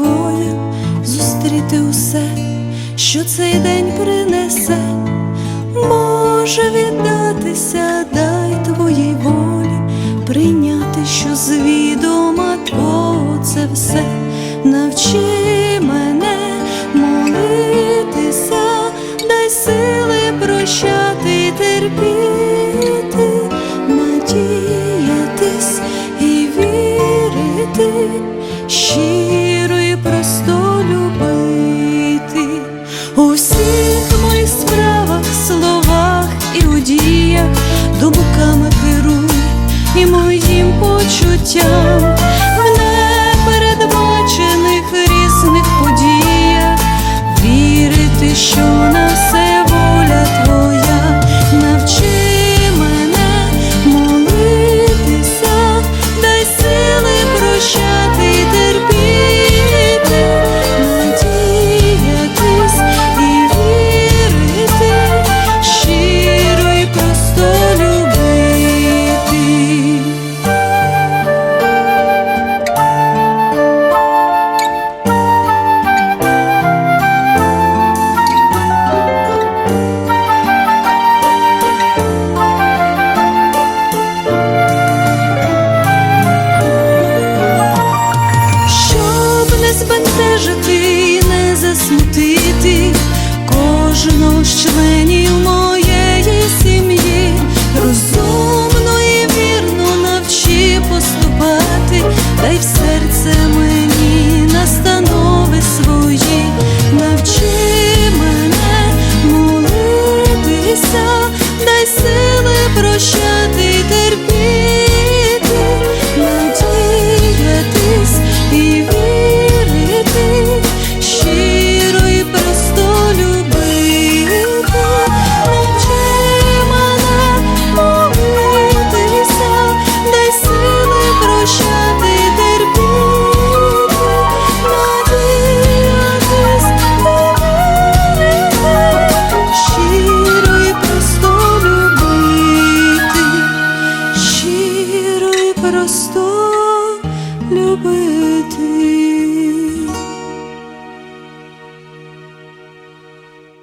спокою зустріти усе, що цей день принесе, може віддатися, дай твоїй волі, прийняти, що звідома твого це все, навчи мене молитися, дай сили прощати терпіти, надіятись і вірити. і рудіє, думками керуй і моїм почуттям в непередбачених різних подіях вірити, що. city